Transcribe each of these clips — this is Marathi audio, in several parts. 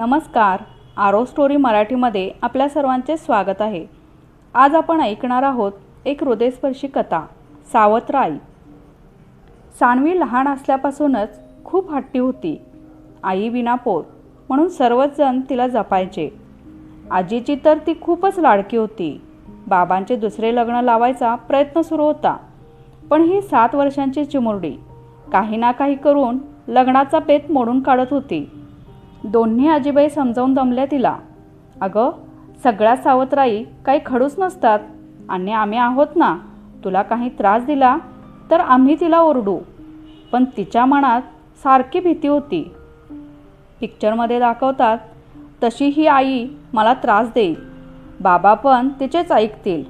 नमस्कार. आरो स्टोरी मराठीमध्ये आपल्या सर्वांचे स्वागत आहे. आज आपण ऐकणार आहोत एक हृदयस्पर्शी कथा सावत्र आई सानवी लहान असल्यापासूनच खूप हट्टी होती. आई विनापोर म्हणून सर्वच जण तिला जपायचे. आजीची तर ती खूपच लाडकी होती. बाबांचे दुसरे लग्न लावायचा प्रयत्न सुरू होता. पण ही सात वर्षांची चिमुरडी काही ना काही करून लग्नाचा पेत मोडून काढत होती. दोन्ही आजीबाई समजावून दमल्या तिला. अगं सगळ्या सावत्राई काही खडूस नसतात आणि आम्ही आहोत ना तुला काही त्रास दिला तर आम्ही तिला ओरडू. पण तिच्या मनात सारखी भीती होती. पिक्चरमध्ये दाखवतात तशी ही आई मला त्रास देईल. बाबा पण तिचेच ऐकतील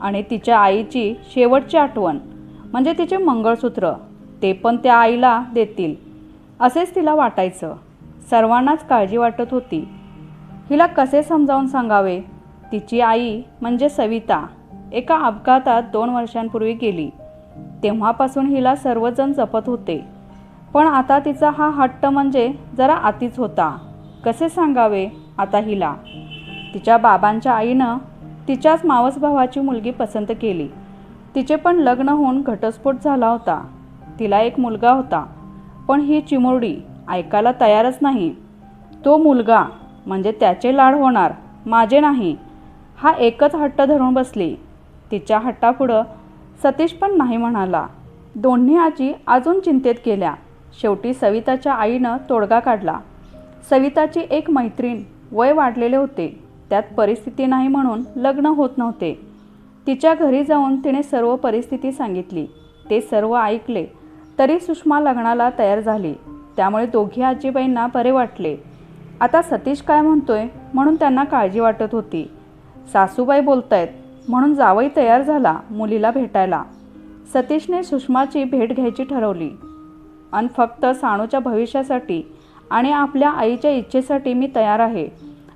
आणि तिच्या आईची शेवटची आठवण म्हणजे तिचे मंगळसूत्र ते पण त्या आईला देतील. असेच तिला वाटायचं. सर्वांनाच काळजी वाटत होती. हिला कसे समजावून सांगावे? तिची आई म्हणजे सविता. एका अपघातात दोन वर्षांपूर्वी गेली. तेव्हापासून हिला सर्वजण जपत होते. पण आता तिचा हा हट्ट म्हणजे जरा आतीच होता. कसे सांगावे आता हिला? तिच्या बाबांच्या आईनं तिच्याच मावस भावाची मुलगी पसंत केली. तिचे पण लग्न होऊन घटस्फोट झाला होता. तिला एक मुलगा होता. पण ही चिमुरडी ऐकायला तयारच नाही. तो मुलगा म्हणजे त्याचे लाड होणार माझे नाही हा एकच हट्ट धरून बसली. तिच्या हट्टापुढं सतीश पण नाही म्हणाला. दोन्ही आजी अजून चिंतेत केल्या शेवटी सविताच्या आईनं तोडगा काढला. सविताची एक मैत्रीण वय वाढलेले होते. त्यात परिस्थिती नाही म्हणून लग्न होत नव्हते. तिच्या घरी जाऊन तिने सर्व परिस्थिती सांगितली. ते सर्व ऐकले तरी सुषमा लग्नाला तयार झाली. त्यामुळे दोघी आजीबाईंना बरे वाटले. आता सतीश काय म्हणतोय म्हणून त्यांना काळजी वाटत होती. सासूबाई बोलतायत म्हणून जावई तयार झाला मुलीला भेटायला. सतीशने सुषमाची भेट घ्यायची ठरवली. आणि फक्त साणूच्या भविष्यासाठी आणि आपल्या आईच्या इच्छेसाठी मी तयार आहे.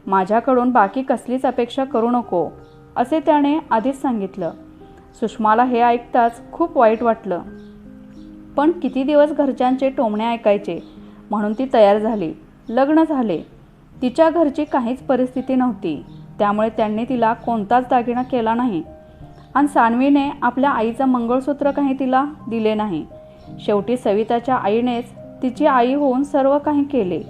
माझ्याकडून बाकी कसलीच अपेक्षा करू नको असे त्याने आधीच सांगितलं. सुषमाला हे ऐकताच खूप वाईट वाटलं. पण किती दिवस घरच्यांचे टोमणे ऐकायचे? म्हणून ती तयार झाली. लग्न झाले. तिच्या घरची काहीच परिस्थिती नव्हती. त्यामुळे त्यांनी तिला कोणताच दागिना केला नाही. आणि सानवीने आपल्या आईचं मंगळसूत्र काही तिला दिले नाही. शेवटी सविताच्या आईनेच तिची आई होऊन सर्व काही केले.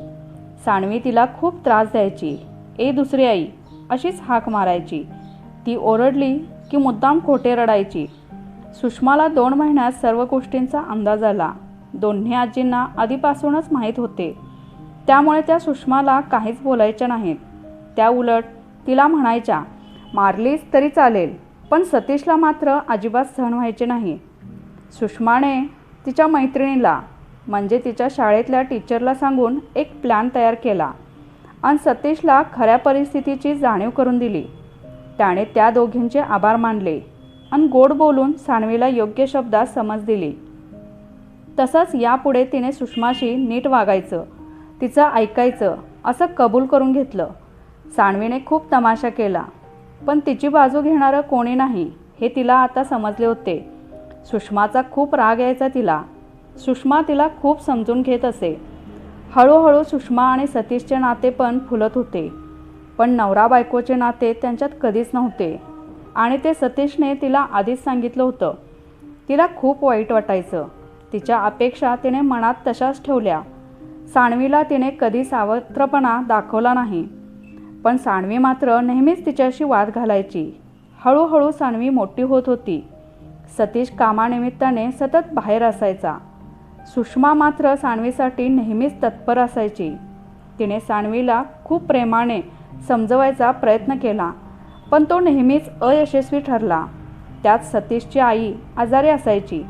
सानवी तिला खूप त्रास द्यायची. ए दुसरी आई अशीच हाक मारायची. ती ओरडली की मुद्दाम खोटे रडायची. सुषमाला दोन महिन्यात सर्व गोष्टींचा अंदाज आला. दोन्ही आजींना आधीपासूनच माहीत होते. त्यामुळे त्या सुषमाला काहीच बोलायच्या नाहीत. त्या उलट तिला म्हणायच्या मारलीस तरी चालेल पण सतीशला मात्र अजिबात सहन व्हायचे नाही. सुषमाने तिच्या मैत्रिणीला म्हणजे तिच्या शाळेतल्या टीचरला सांगून एक प्लॅन तयार केला आणि सतीशला खऱ्या परिस्थितीची जाणीव करून दिली. त्याने त्या दोघींचे आभार मानले. आणि गोड बोलून सानवीला योग्य शब्दात समज दिली. तसंच यापुढे तिने सुषमाशी नीट वागायचं तिचं ऐकायचं असं कबूल करून घेतलं. सानवीने खूप तमाशा केला पण तिची बाजू घेणारं कोणी नाही हे तिला आता समजले होते. सुषमाचा खूप राग यायचा तिला. सुषमा तिला खूप समजून घेत असे. हळूहळू सुषमा आणि सतीशचे नाते पण फुलत होते. पण नवरा बायकोचे नाते त्यांच्यात कधीच नव्हते. आणि ते सतीशने तिला आधीच सांगितलं होतं. तिला खूप वाईट वाटायचं. तिच्या अपेक्षा तिने मनात तशाच ठेवल्या. सानवीला तिने कधी सावत्रपणा दाखवला नाही. पण सानवी मात्र नेहमीच तिच्याशी वाद घालायची. हळूहळू सानवी मोठी होत होती. सतीश कामानिमित्ताने सतत बाहेर असायचा. सुषमा मात्र सानवीसाठी नेहमीच तत्पर असायची. तिने सानवीला खूप प्रेमाने समजवायचा प्रयत्न केला. पण तो नेहमीच अयशस्वी ठरला. त्यात सतीशची आई आजारी असायची.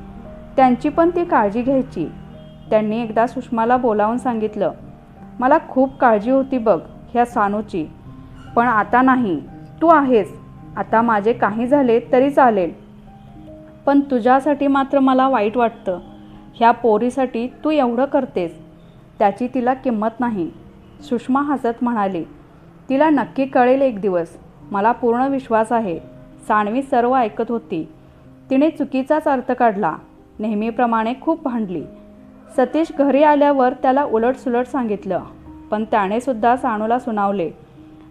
त्यांची पण ती काळजी घ्यायची. त्यांनी एकदा सुषमाला बोलावून सांगितलं मला खूप काळजी होती बघ ह्या सानूची. पण आता नाही. तू आहेस. आता माझे काही झाले तरी चालेल. पण तुझ्यासाठी मात्र मला वाईट वाटतं. ह्या पोरीसाठी तू एवढं करतेस. त्याची तिला किंमत नाही. सुषमा हसत म्हणाली तिला नक्की कळेल एक दिवस. मला पूर्ण विश्वास आहे. सानवी सर्व ऐकत होती. तिने चुकीचाच अर्थ काढला. नेहमीप्रमाणे खूप भांडली. सतीश घरी आल्यावर त्याला उलटसुलट सांगितलं. पण त्यानेसुद्धा साणूला सानूला सुनावले.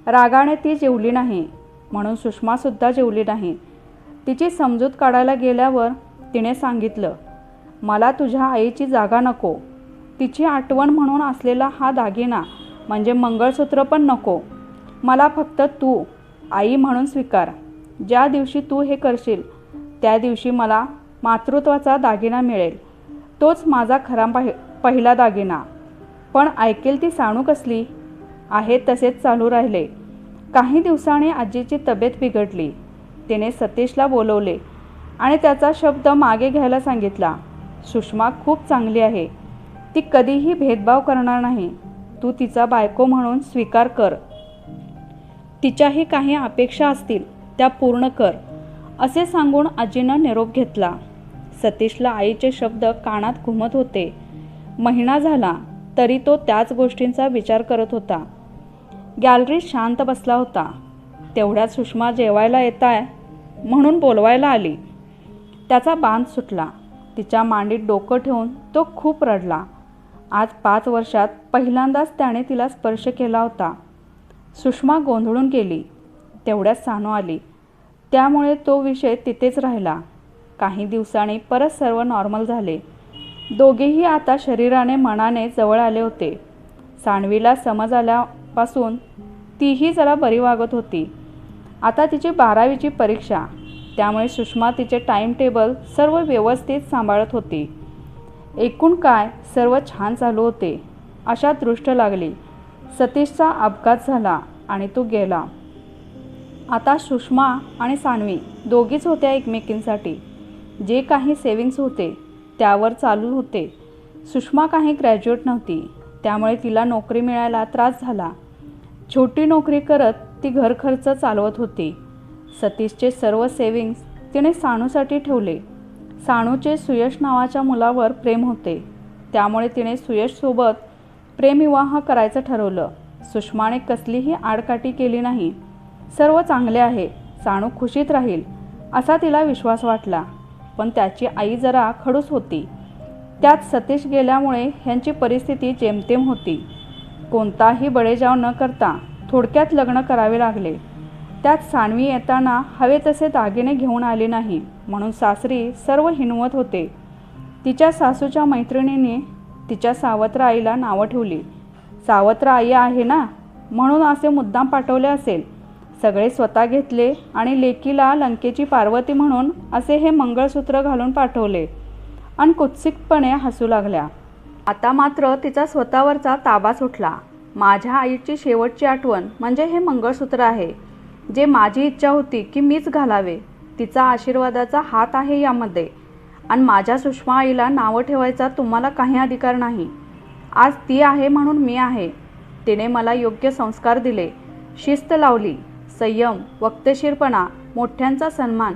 रागाने ती जेवली नाही. म्हणून सुषमासुद्धा जेवली नाही. तिची समजूत काढायला गेल्यावर तिने सांगितलं मला तुझ्या आईची जागा नको. तिची आठवण म्हणून असलेला हा दागिना म्हणजे मंगळसूत्र पण नको. मला फक्त तू आई म्हणून स्वीकार. ज्या दिवशी तू हे करशील त्या दिवशी मला मातृत्वाचा दागिना मिळेल. तोच माझा खरा पाहि पहिला दागिना. पण ऐकेल ती साणू कसली? आहे तसेच चालू राहिले. काही दिवसांनी आजीची तब्येत बिघडली. तिने सतीशला बोलवले आणि त्याचा शब्द मागे घ्यायला सांगितला. सुषमा खूप चांगली आहे. ती कधीही भेदभाव करणार नाही. तू तिचा बायको म्हणून स्वीकार कर. तिच्याही काही अपेक्षा असतील त्या पूर्ण कर असे सांगून आजीनं निरोप घेतला. सतीशला आईचे शब्द कानात घुमत होते. महिना झाला तरी तो त्याच गोष्टींचा विचार करत होता. गॅलरीत शांत बसला होता. तेवढ्यात सुषमा जेवायला येत आहे म्हणून बोलवायला आली. त्याचा बांध सुटला. तिच्या मांडीत डोकं ठेवून तो खूप रडला. आज पाच वर्षात पहिल्यांदाच त्याने तिला स्पर्श केला होता. सुषमा गोंधळून गेली. तेवढ्यात सानू आली. त्यामुळे तो विषय तिथेच राहिला. काही दिवसांनी परत सर्व नॉर्मल झाले. दोघेही आता शरीराने मनाने जवळ आले होते. सानवीला समज आल्यापासून तीही जरा बरी वागत होती. आता तिची बारावीची परीक्षा. त्यामुळे सुषमा तिचे टाईम टेबल सर्व व्यवस्थित सांभाळत होती. एकूण काय सर्व छान चालू होते अशा दृष्ट लागली. सतीशचा अपघात झाला आणि तो गेला. आता सुषमा आणि सानवी दोघीच होत्या एकमेकींसाठी. जे काही सेविंग्स होते त्यावर चालू होते. सुषमा काही ग्रॅज्युएट नव्हती त्यामुळे तिला नोकरी मिळायला त्रास झाला. छोटी नोकरी करत ती घरखर्च चालवत होती. सतीशचे सर्व सेविंग्स तिने साणूसाठी ठेवले. साणूचे सुयश नावाच्या मुलावर प्रेम होते. त्यामुळे तिने सुयशसोबत प्रेमविवाह करायचं ठरवलं. सुषमाने कसलीही आडकाठी केली नाही. सर्व चांगले आहे साणू खुशीत राहील असा तिला विश्वास वाटला. पण त्याची आई जरा खडूस होती. त्यात सतीश गेल्यामुळे ह्यांची परिस्थिती जेमतेम होती. कोणताही बळेजाव न करता थोडक्यात लग्न करावे लागले. त्यात सानवी येताना हवे तसे दागिने घेऊन आले नाही म्हणून सासरी सर्व हिणवत होते. तिच्या सासूच्या मैत्रिणीने तिच्या सावत्र आईला नावं ठेवली. सावत्र आई आहे ना? म्हणून असे मुद्दाम पाठवले असेल. सगळे स्वतः घेतले आणि लेकीला लंकेची पार्वती म्हणून असे हे मंगळसूत्र घालून पाठवले. आणि कुत्सिकपणे हसू लागल्या. आता मात्र तिचा स्वतःवरचा ताबा सुटला. माझ्या आईची शेवटची आठवण म्हणजे हे मंगळसूत्र आहे. जे माझी इच्छा होती की मीच घालावे. तिचा आशीर्वादाचा हात आहे यामध्ये. आणि माझ्या सुषमा आईला नावं ठेवायचा तुम्हाला काही अधिकार नाही. आज ती आहे म्हणून मी आहे. तिने मला योग्य संस्कार दिले. शिस्त लावली. संयम वक्तशीरपणा मोठ्यांचा सन्मान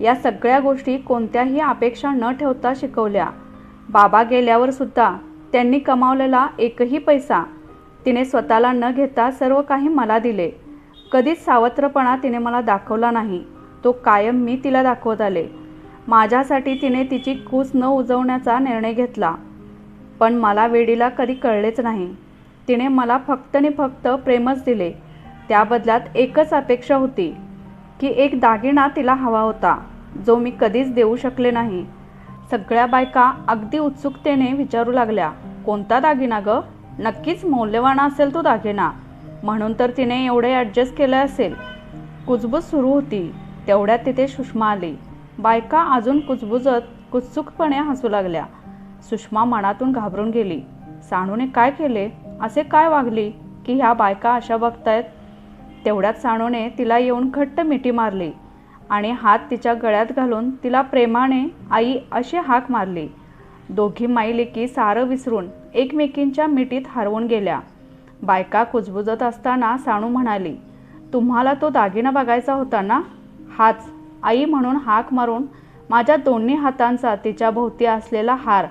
या सगळ्या गोष्टी कोणत्याही अपेक्षा न ठेवता शिकवल्या. बाबा गेल्यावर सुद्धा त्यांनी कमावलेला एकही पैसा तिने स्वतःला न घेता सर्व काही मला दिले. कधीच सावत्रपणा तिने मला दाखवला नाही. तो कायम मी तिला दाखवत आले. माझ्यासाठी तिने तिची कूस न उजवण्याचा निर्णय घेतला. पण मला वेडीला कधी कळलेच नाही. तिने मला फक्त आणि फक्त प्रेमच दिले. त्या बदल्यात एकच अपेक्षा होती की एक दागिना तिला हवा होता जो मी कधीच देऊ शकले नाही. सगळ्या बायका अगदी उत्सुकतेने विचारू लागल्या कोणता दागिना ग? नक्कीच मौल्यवान असेल तो दागिना. म्हणून तर तिने एवढे ॲडजस्ट केलं असेल. कुजबूज सुरू होती. तेवढ्यात तिथे सुषमा आली. बायका अजून कुजबुजत उत्सुकपणे हसू लागल्या. सुषमा मनातून घाबरून गेली. साणूने काय केले? असे काय वागली की ह्या बायका अशा बघतायत? तेवढ्यात साणूने तिला येऊन घट्ट मिठी मारली आणि हात तिच्या गळ्यात घालून तिला प्रेमाने आई अशी हाक मारली. दोघी माईलेकी सारं विसरून एकमेकींच्या मिठीत हरवून गेल्या. बायका कुजबुजत असताना साणू म्हणाली तुम्हाला तो दागिना बघायचा होता ना? हाच आई म्हणून हाक मारून माझ्या दोन्ही हातांचा तिच्या भोवती असलेला हार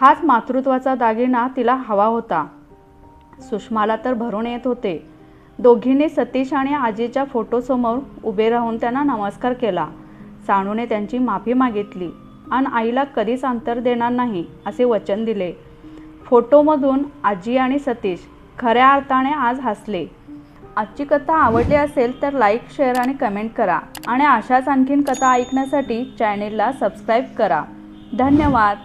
हाच मातृत्वाचा दागिना तिला हवा होता. सुषमाला तर भरून येत होते. दोघींनी सतीश आणि आजीच्या फोटोसमोर उभे राहून त्यांना नमस्कार केला. साणूने त्यांची माफी मागितली आणि आईला कधीच अंतर देणार नाही असे वचन दिले. फोटोमधून आजी आणि सतीश खऱ्या अर्थाने आज हसले. आजची कथा आवडली असेल तर लाईक शेअर आणि कमेंट करा. आणि अशाच आणखीन कथा ऐकण्यासाठी चॅनेलला सबस्क्राईब करा. धन्यवाद.